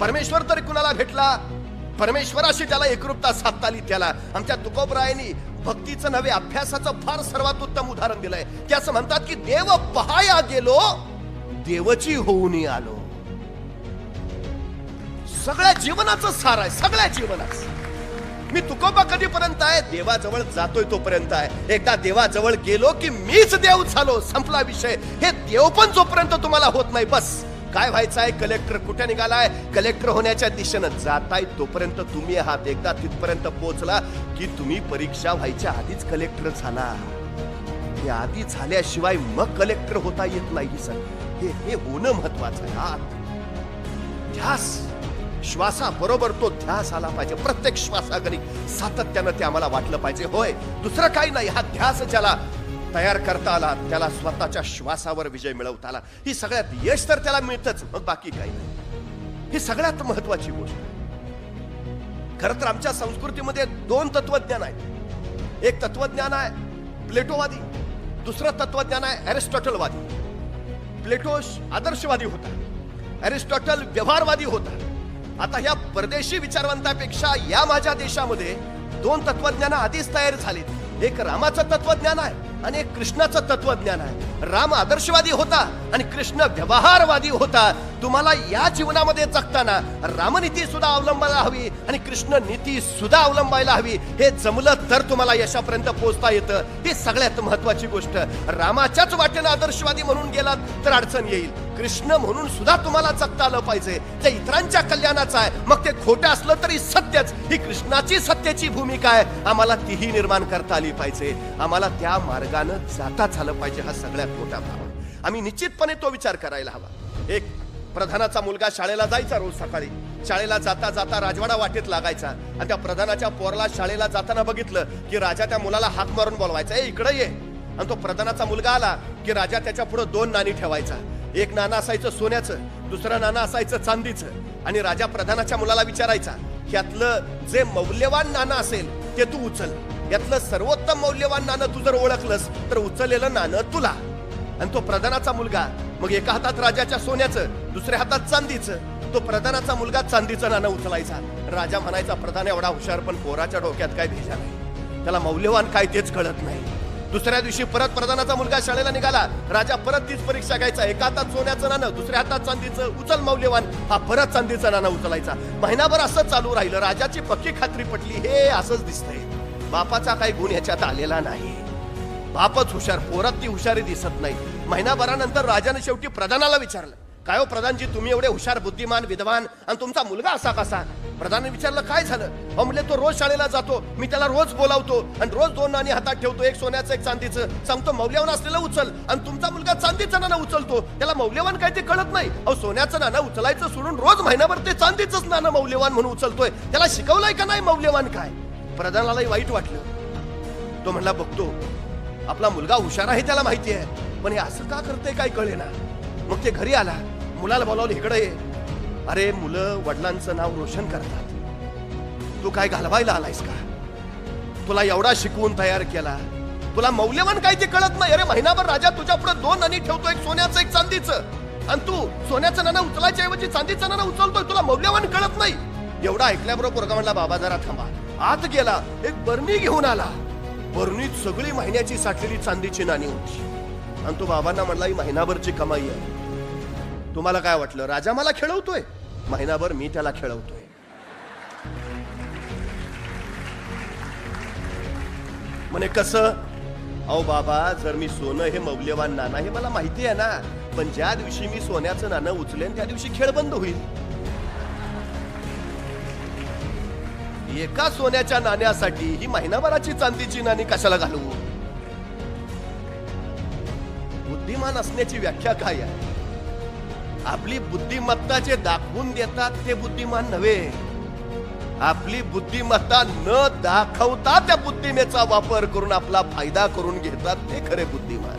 परमेश्वर तरी कुणाला भेटला? परमेश्वराशी त्याला एकरूपता साधता आली त्याला. आमच्या तुकोबरायांनी भक्तीचं नव्हे अभ्यासाचं फार सर्वात उत्तम उदाहरण दिलंय. ते असं म्हणतात की देव पहाया गेलो देवची होऊन आलो. सगळ्या जीवनाचं सार आहे सगळ्या जीवनाचं. मी तुकोबा कधीपर्यंत आहे? देवाजवळ जातोय तोपर्यंत आहे. एकदा देवाजवळ गेलो की मीच देव झालो. संपला विषय. हे देव पण जोपर्यंत तुम्हाला होत नाही बस. काय व्हायचं आहे? कलेक्टर कुठे निघालाय? कलेक्टर होण्याच्या दिशेनं जाताय तोपर्यंत तुम्ही आहात एकदा तिथपर्यंत पोहोचला की तुम्ही परीक्षा व्हायच्या आधीच कलेक्टर झाला. हे आधी झाल्याशिवाय मग कलेक्टर होता येत नाही सर. हे हे होणं महत्वाचं आहे. आत ध्यास. श्वासा बरोबर तो ध्यास आला पाहिजे. प्रत्येक श्वासागरी सातत्यानं ते आम्हाला वाटलं पाहिजे. होय. दुसरं काही नाही. हा ध्यास ज्याला तयार करता आला त्याला स्वतःच्या श्वासावर विजय मिळवता आला. ही सगळ्यात यश तर त्याला मिळतच मग बाकी काही नाही. ही सगळ्यात महत्वाची गोष्ट. खर तर आमच्या संस्कृतीमध्ये दोन तत्वज्ञान आहेत. एक तत्वज्ञान आहे प्लेटोवादी दुसरं तत्वज्ञान आहे अरिस्टॉटलवादी. प्लेटो आदर्शवादी होता अरिस्टॉटल व्यवहारवादी होता. आता ह्या परदेशी विचारवंतापेक्षा या माझ्या देशामध्ये दोन तत्वज्ञान आधीच तयार झालीत. एक रामाचं तत्वज्ञान आहे आणि कृष्णाचं तत्वज्ञान आहे. राम आदर्शवादी होता आणि कृष्ण व्यवहारवादी होता. तुम्हाला या जीवनामध्ये जगताना रामनीती सुद्धा अवलंबायला हवी आणि कृष्ण नीती सुद्धा अवलंबायला हवी. हे जमलं तर तुम्हाला यशापर्यंत पोहोचता येतं. ही सगळ्यात महत्वाची गोष्ट. रामाच्याच वाटेनं आदर्शवादी म्हणून गेलात तर अडचण येईल. कृष्ण म्हणून सुद्धा तुम्हाला जगता आलं पाहिजे. ते इतरांच्या कल्याणाचं आहे. मग ते खोटं असलं तरी सत्यच. ही कृष्णाची सत्याची भूमिका आहे. आम्हाला तीही निर्माण करता आली पाहिजे. आम्हाला त्या मार्गानं जाता झालं पाहिजे हा सगळ्यात मोठा भाव. आम्ही निश्चितपणे तो विचार करायला हवा. एक प्रधानाचा मुलगा शाळेला जायचा रोज सकाळी. शाळेला जाता जाता राजवाडा वाटेत लागायचा. आणि त्या प्रधानाच्या पोरला शाळेला जाताना बघितलं की राजा त्या मुलाला हात मारून बोलवायचा ए इकडे ये. आणि तो प्रधानाचा मुलगा आला की राजा त्याच्या पुढे दोन नाणी ठेवायचा. एक नाणं असायचं सोन्याचं दुसरं नाणं असायचं चांदीचं. आणि राजा प्रधानाच्या मुलाला विचारायचा यातलं जे मौल्यवान नाणं असेल ते तू उचल. यातलं सर्वोत्तम मौल्यवान नाणं तू जर ओळखलंस तर उचललेलं नाणं तुला. आणि तो प्रधानाचा मुलगा मग एका हातात राजाच्या सोन्याचं दुसऱ्या हातात चांदीचं. तो प्रधानाचा मुलगा चांदीचं नाणं उचलायचा. राजा म्हणायचा प्रधान एवढा हुशार पण पोराच्या डोक्यात काय भेजा नाही. त्याला मौल्यवान काय तेच कळत नाही. दुसऱ्या दिवशी परत प्रधानाचा मुलगा शाळेला निघाला. राजा परत तीच परीक्षा घ्यायचा. एका हातात सोन्याचं नाणं दुसऱ्या हातात चांदीचं. उचल मौल्यवान. हा परत चांदीचं नाणं उचलायचा. महिनाभर असंच चालू राहिलं. राजाची पक्की खात्री पटली. हे असंच दिसतंय. बापाचा काही गुण ह्याच्यात आलेला नाही. बापच हुशार पोरात ती हुशारी दिसत नाही. महिनाभरानंतर राजाने शेवटी प्रधानाला विचारलं काय हो प्रधानजी तुम्ही एवढे हुशार बुद्धिमान विद्वान आणि तुमचा मुलगा असा कसा? प्रधानने विचारलं काय झालं? अहो म्हणले तो रोज शाळेला जातो मी त्याला रोज बोलावतो आणि रोज दोन नाणी हातात ठेवतो एक सोन्याचं एक चांदीचं. सांगतो मौल्यवान असलेलं उचल आणि तुमचा मुलगा चांदीचं नाणं उचलतो. त्याला मौल्यवान काय ते कळत नाही. अहो सोन्याचं नाणं उचलायचं सोडून रोज महिनाभर ते चांदीचंच नाणं मौल्यवान म्हणून उचलतोय. त्याला शिकवलंय का नाही मौल्यवान काय? प्रधानालाही वाईट वाटलं. तो म्हणला बघतो आपला मुलगा हुशार आहे त्याला माहिती आहे. पण हे असं का करते काय कळेना. मग ते घरी आला. मुलाला बोलावलं इकडे ये. अरे मुलं वडिलांचं नाव रोशन करतात. तू काय घालवायला आलायस का? तुला एवढा शिकवून तयार केला. तुला मौल्यवान काय ते कळत नाही. अरे महिनाभर राजा तुझ्या पुढे दोन नाणी ठेवतो एक सोन्याचं एक चांदीचं. आणि तू सोन्याचं नाणं उचलायच्या ऐवजी चांदीचं नाणं उचलतोय तुला मौल्यवान कळत नाही. एवढा ऐकल्याबरोबर पोरगा म्हणला बाबा जरा थांबा. आत गेला. एक बर्मी घेऊन आला. बरणीत सगळी महिन्याची साठलेली चांदीची नाणी होती. आणि तो बाबांना म्हणला ही महिनाभरची कमाई आहे. तुम्हाला काय वाटलं? राजा मला खेळवतोय? महिनाभर मी त्याला खेळवतोय. म्हणे कसं? अहो बाबा जर मी सोनं हे मौल्यवान नाणं हे मला माहिती आहे ना पण ज्या दिवशी मी सोन्याचं नाणं उचलेन त्या दिवशी खेळ बंद होईल. एका सोन्याच्या नाण्यासाठी ही महिनाभराची चांदीची नाणी कशाला घालू? बुद्धिमान असण्याची व्याख्या काय आहे? आपली बुद्धिमत्ता जे दाखवून देतात ते बुद्धिमान नव्हे. आपली बुद्धिमत्ता न दाखवता त्या बुद्धिमेचा वापर करून आपला फायदा करून घेतात ते खरे बुद्धिमान.